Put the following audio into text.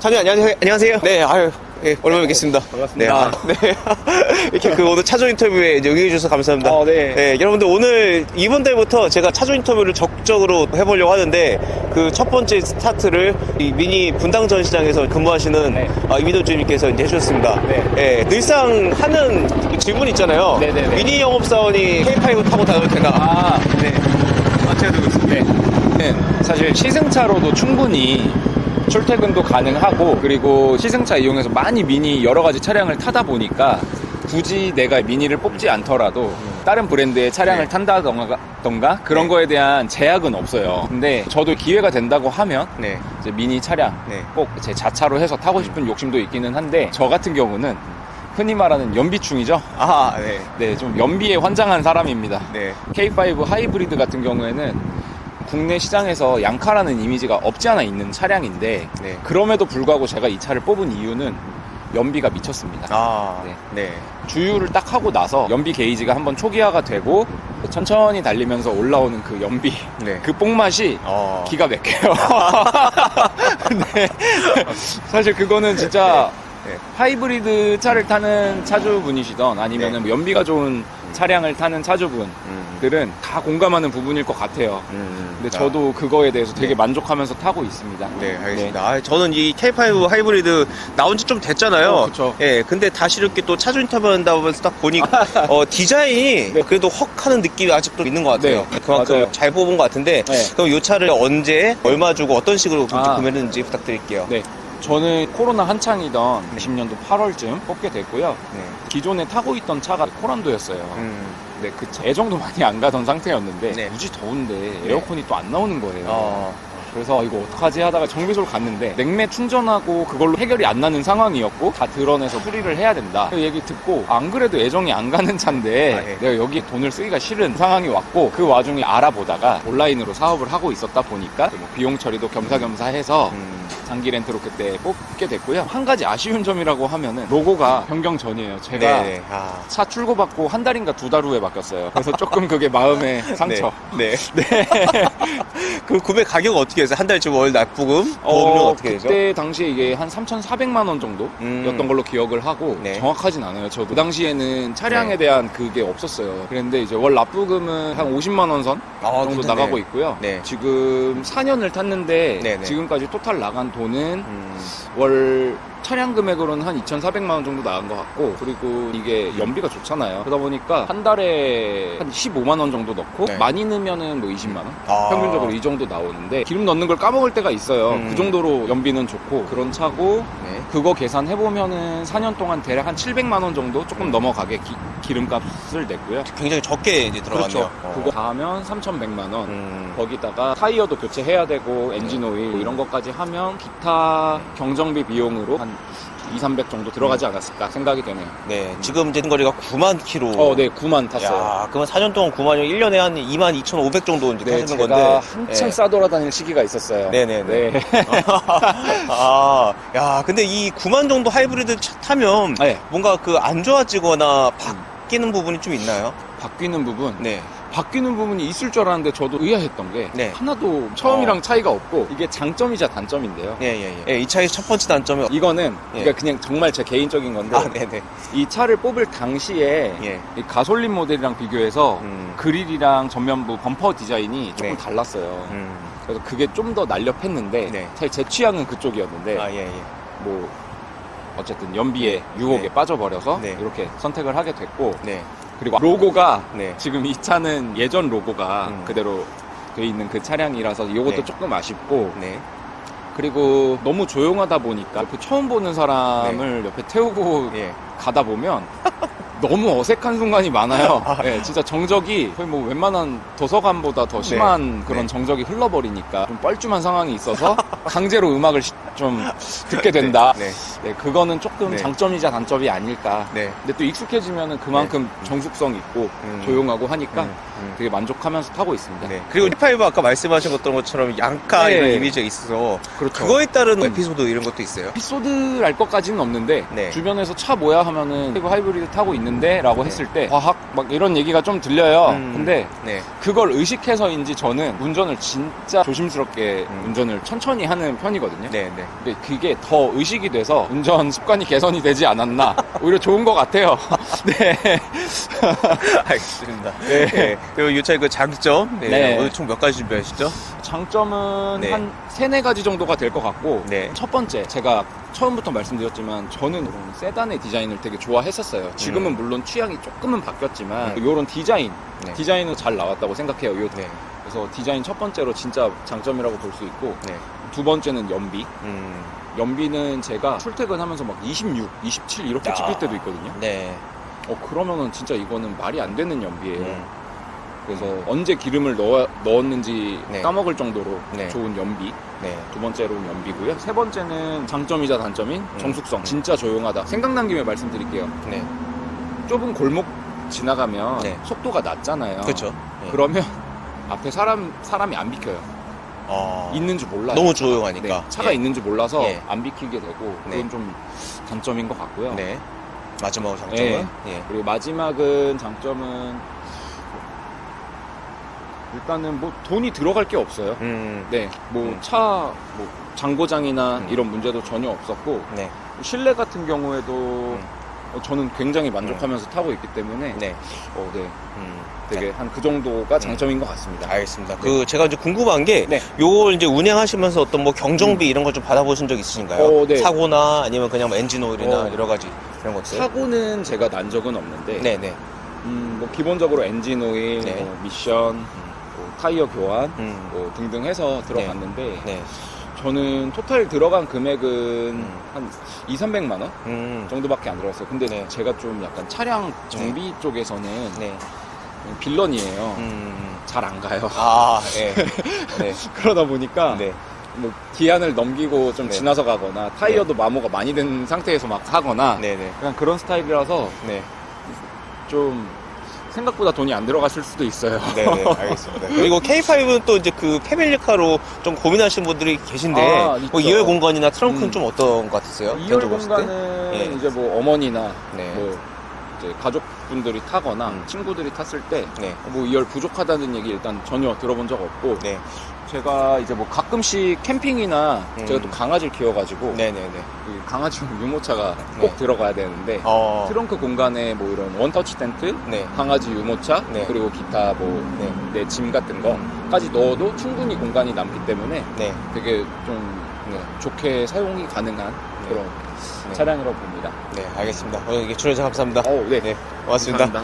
장님 안녕하세요. 안녕하세요. 네, 아유. 예, 오랜만에 뵙겠습니다. 반갑습니다. 네, 아, 네. 이렇게 그 오늘 차주 인터뷰에 이제 응해주셔서 감사합니다. 어, 네. 여러분들 오늘 이번 달부터 제가 차주 인터뷰를 적극적으로 해보려고 하는데 그 첫 번째 스타트를 이 미니 분당 전시장에서 근무하시는 네. 아, 이민호 주님께서 이제 해주셨습니다. 네. 예, 늘상 하는 질문 있잖아요. 네, 네, 네. 미니 영업사원이 K5 타고 다녀도 되나? 아, 네. 아, 제가 들고 있습니다. 네. 사실 시승차로도 충분히 출퇴근도 가능하고 그리고 시승차 이용해서 많이 미니 여러 가지 차량을 타다 보니까 굳이 내가 미니를 뽑지 않더라도 다른 브랜드의 차량을 네. 탄다던가 그런 네. 거에 대한 제약은 없어요. 근데 저도 기회가 된다고 하면 네. 이제 미니 차량 네. 꼭제 자차로 해서 타고 싶은 욕심도 있기는 한데 저 같은 경우는 흔히 말하는 연비충이죠. 아, 네. 네, 좀 연비에 환장한 사람입니다. 네. K5 하이브리드 같은 경우에는 국내 시장에서 양카라는 이미지가 없지 않아 있는 차량인데 네. 그럼에도 불구하고 제가 이 차를 뽑은 이유는 연비가 미쳤습니다. 아, 네. 네. 주유를 딱 하고 나서 연비 게이지가 한번 초기화가 되고 천천히 달리면서 올라오는 그 연비 네. 그 뽕맛이 어. 기가 막혀요. 네. 사실 그거는 진짜 네. 하이브리드 차를 타는 차주분이시던 아니면은 연비가 좋은 차량을 타는 차주분 들은 음. 다 공감하는 부분일 것 같아요. 음. 근데 저도 그거에 대해서 되게 네. 만족하면서 타고 있습니다. 네, 알겠습니다. 아, 저는 이 K5 하이브리드 나온 지 좀 됐잖아요. 어, 그쵸. 예, 근데 다시 이렇게 또 차주 인터뷰 한다면서 딱 보니까, 어, 디자인이 네. 그래도 헉 하는 느낌이 아직도 있는 것 같아요. 네, 그만큼 맞아요. 잘 뽑은 것 같은데, 네. 그럼 이 차를 언제, 얼마 주고 어떤 식으로 아. 구매했는지 부탁드릴게요. 네. 저는 코로나 한창이던 20년도 8월쯤 뽑게 됐고요. 네. 기존에 타고 있던 차가 코란도였어요. 음. 네, 그 애정도 많이 안 가던 상태였는데 네. 굳이 더운데 에어컨이 또 안 나오는 거예요. 어. 그래서 이거 어떡하지 하다가 정비소를 갔는데 냉매 충전하고 그걸로 해결이 안 나는 상황이었고 다 드러내서 수리를 해야 된다. 그 얘기 듣고 안 그래도 애정이 안 가는 차인데 아, 예. 내가 여기 돈을 쓰기가 싫은 상황이 왔고 그 와중에 알아보다가 온라인으로 사업을 하고 있었다 보니까 뭐 비용 처리도 겸사겸사 해서 음. 장기 렌트로 그때 뽑게 됐고요. 한 가지 아쉬운 점이라고 하면은 로고가 변경 전이에요. 제가 네. 아. 차 출고받고 한 달인가 두 달 후에 바뀌었어요. 그래서 조금 그게 마음의 상처. 네. 네. 네. 그 구매 가격 어떻게 해서 한 달쯤 월 납부금? 보험료는 어, 떻게 되죠? 그때 당시에 이게 한 3,400만 원 정도였던 음. 걸로 기억을 하고 네. 정확하진 않아요. 저도 그 당시에는 차량에 네. 대한 그게 없었어요. 그랬는데 이제 월 납부금은 한 50만 원 선 아, 정도 괜찮네. 나가고 있고요. 네. 지금 4년을 탔는데 네, 네. 지금까지 토탈 나간 돈은 음. 월 차량 금액으로는 한 2,400만 원 정도 나간 것 같고 그리고 이게 연비가 좋잖아요. 그러다 보니까 한 달에 한 15만 원 정도 넣고 네. 많이 넣으면은 뭐 20만 원 아. 평균적으로 이 정도 나오는데 기름 넣는 걸 까먹을 때가 있어요. 음. 그 정도로 연비는 좋고 그런 차고 네. 그거 계산해 보면은 4년 동안 대략 한 700만 원 정도 조금 넘어가게 기, 기름값을 냈고요. 굉장히 적게 이제 들어갔네요. 그렇죠. 어. 그거 다 하면 3,100만 원. 음. 거기다가 타이어도 교체해야 되고 엔진 오일 이런 것까지 하면 기타 경정비 비용으로 한 2, 300 정도 들어가지 않았을까 생각이 되네요. 네, 지금 제 거리가 9만 킬로. 어, 네, 9만 탔어요. 야, 그러면 4년 동안 9만이면 1년에 한 2만 2,500 정도 이제 네, 타시는 제가 건데. 한참 네. 싸돌아다닐 시기가 있었어요. 네네네. 네. 아, 야, 근데 이 9만 정도 하이브리드 차 타면 네, 뭔가 그 안 좋아지거나 바뀌는 부분이 좀 있나요? 바뀌는 부분. 네. 바뀌는 부분이 있을 줄 알았는데 저도 의아했던 게 네. 하나도 처음이랑 어. 차이가 없고 이게 장점이자 단점인데요. 예, 예, 예. 예, 이 차의 첫 번째 단점이. 이거는 예. 그러니까 그냥 정말 제 개인적인 건데 아, 네네. 이 차를 뽑을 당시에 예. 이 가솔린 모델이랑 비교해서 음. 그릴이랑 전면부 범퍼 디자인이 조금 네. 달랐어요. 음. 그래서 그게 좀 더 날렵했는데 네. 사실 제 취향은 그쪽이었는데 아, 예, 예. 뭐 어쨌든 연비의 네. 유혹에 네. 빠져버려서 네. 이렇게 선택을 하게 됐고 네. 그리고 로고가 네. 지금 이 차는 예전 로고가 음. 그대로 돼 있는 그 차량이라서 이것도 네. 조금 아쉽고 네. 그리고 너무 조용하다 보니까 그 처음 보는 사람을 옆에 태우고 예. 가다 보면 너무 어색한 순간이 많아요. 아. 네, 진짜 정적이 거의 뭐 웬만한 도서관보다 더 심한 그런 네. 정적이 흘러버리니까 좀 뻘쭘한 상황이 있어서 강제로 음악을 시- 좀 듣게 된다. 네. 네, 그거는 조금 네. 장점이자 단점이 아닐까. 네. 근데 또 익숙해지면은 그만큼 정숙성 있고 음. 조용하고 하니까 음, 음. 되게 만족하면서 타고 있습니다. 네. 그리고 1파이브 아까 말씀하신 것처럼 양가 네. 이런 이미지가 있어서 그렇죠. 그거에 따른 음. 에피소드 이런 것도 있어요. 에피소드랄 것까지는 없는데 네. 주변에서 차 뭐야 하면은 이거 하이브리드 타고 있는데 라고 네. 했을 때 과학 막 이런 얘기가 좀 들려요. 음. 근데 네. 그걸 의식해서인지 저는 운전을 진짜 조심스럽게 음. 운전을 천천히 하는 편이거든요. 네, 네. 네. 근데 그게 더 의식이 돼서 운전 습관이 개선이 되지 않았나. 오히려 좋은 것 같아요. 네. 알겠습니다. 네. 네. 그리고 이 차의 그 장점, 네. 네. 오늘 총 몇 가지 준비하시죠? 장점은 네. 한 세네 가지 정도가 될 것 같고 네. 첫 번째 제가 처음부터 말씀드렸지만 저는 이런 세단의 디자인을 되게 좋아했었어요. 지금은 음. 물론 취향이 조금은 바뀌었지만 음. 이런 디자인 네. 디자인은 잘 나왔다고 생각해요. 요- 네. 그래서 디자인 첫 번째로 진짜 장점이라고 볼 수 있고 네. 두 번째는 연비. 음. 연비는 제가 출퇴근하면서 막 26, 27 이렇게 아. 찍힐 때도 있거든요. 네. 어 그러면은 진짜 이거는 말이 안 되는 연비예요. 음. 그래서 언제 기름을 넣어, 넣었는지 네. 까먹을 정도로 네. 좋은 연비. 네. 두 번째로는 연비고요. 세 번째는 장점이자 단점인 정숙성. 음. 진짜 조용하다. 생각난 김에 말씀드릴게요. 네. 좁은 골목 지나가면 네. 속도가 낮잖아요. 그렇죠. 네. 그러면 앞에 사람 사람이 안 비켜요. 어. 있는 줄 몰라요. 너무 차가. 조용하니까. 네, 차가 예. 있는 줄 몰라서 예. 안 비키게 되고 네. 그건 좀 단점인 것 같고요. 네. 마지막 장점은? 예. 예. 그리고 마지막은 장점은 일단은 뭐 돈이 들어갈 게 없어요. 음. 네, 뭐 음. 차, 뭐 장고장이나 음. 이런 문제도 전혀 없었고 네. 실내 같은 경우에도 어, 저는 굉장히 만족하면서 타고 있기 때문에 음. 네. 어, 네, 음. 되게 한그 정도가 장점인 것 같습니다. 알겠습니다. 그 제가 이제 궁금한 게 네. 요걸 이제 운행하시면서 어떤 뭐 경정비 이런 걸 좀 받아보신 적 있으신가요? 어, 네. 사고나 아니면 그냥 뭐 엔진 오일이나 어. 여러 가지 이런 것들. 사고는 제가 난 적은 없는데, 네, 네. 음, 뭐 기본적으로 엔진 오일, 네. 뭐 미션, 뭐 타이어 교환, 음. 뭐 등등 해서 들어갔는데 네. 저는 토탈 들어간 금액은 음. 한 2, 300만 원 음. 정도밖에 안 들어갔어요. 근데 네. 제가 좀 약간 차량 정비 쪽에서는 네. 빌런이에요. 음. 잘 안 가요. 아, 예. 네. 그러다 보니까 네. 뭐 기한을 넘기고 좀 네. 지나서 가거나 타이어도 마모가 많이 된 상태에서 막 하거나 네, 네. 그냥 그런 스타일이라서 네. 좀 생각보다 돈이 안 들어갔을 수도 있어요. 네, 네, 알겠습니다. 그리고 K5는 또 이제 그 패밀리카로 좀 고민하시는 분들이 계신데, 아, 있죠. 뭐 2열 공간이나 트렁크는 음. 좀 어떤 것 같으세요? 2열 개인적으로 봤을 때? 공간은 예. 이제 뭐 어머니나 네. 뭐 이제 가족분들이 타거나 음. 친구들이 탔을 때 네. 뭐 2열 부족하다는 얘기 일단 전혀 들어본 적 없고 네. 제가 이제 뭐 가끔씩 캠핑이나 음. 제가 또 강아지를 키워가지고 네, 네, 네. 그 강아지 유모차가 네. 꼭 들어가야 되는데 어. 트렁크 공간에 뭐 이런 원터치 텐트, 네. 강아지 유모차, 네. 그리고 기타 뭐 네. 내짐 같은 거까지 넣어도 충분히 공간이 남기 때문에 네. 되게 좀 네. 좋게 사용이 가능한 그런 네. 차량이라고 봅니다. 네, 알겠습니다. 오늘 이게 출연해 주셔서 감사합니다. 어, 네. 네, 고맙습니다. 감사합니다.